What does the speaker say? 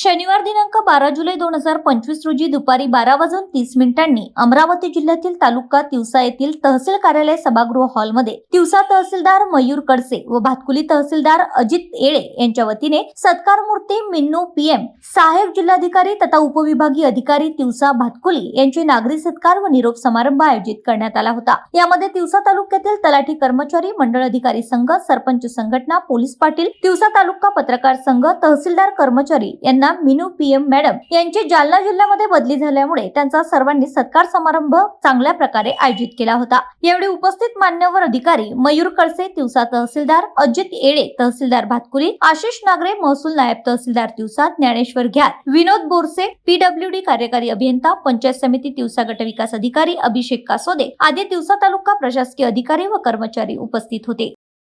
शनिवार दिनांक बारा जुलै दोन हजार पंचवीस रोजी दुपारी बारा वाजून तीस मिनिटांनी अमरावती जिल्ह्यातील तालुका तिवसा येथील तहसील कार्यालय सभागृह हॉलमध्ये तिवसा तहसीलदार मयूर कडसे व भातकुली तहसीलदार अजित येळे यांच्या वतीने सत्कार मूर्ती मिन्नू पीएम साहेब जिल्हाधिकारी तथा उपविभागीय अधिकारी तिवसा भातकुली यांचे नागरी सत्कार व निरोप समारंभ आयोजित करण्यात आला होता. यामध्ये तिवसा तालुक्यातील तलाठी कर्मचारी मंडळ अधिकारी संघ सरपंच संघटना पोलीस पाटील तिवसा तालुका पत्रकार संघ तहसीलदार कर्मचारी यांना मिनू पीएम मॅडम यांची जालना जिल्ह्यामध्ये बदली झाल्यामुळे त्यांचा सर्वांनी सत्कार समारंभ चांगल्या प्रकारे आयोजित केला होता. यावेळी उपस्थित मान्यवर अधिकारी मयूर कळसे तिवसा तहसीलदार अजित येळे तहसीलदार भातकुली आशिष नागरे महसूल नायब तहसीलदार तिवसा ज्ञानेश्वर घ्यात विनोद बोरसे पीडब्ल्यूडी कार्यकारी अभियंता पंचायत समिती तिवसा गट विकास अधिकारी अभिषेक कासोदे आदी तिवसा तालुका प्रशासकीय अधिकारी व कर्मचारी उपस्थित होते.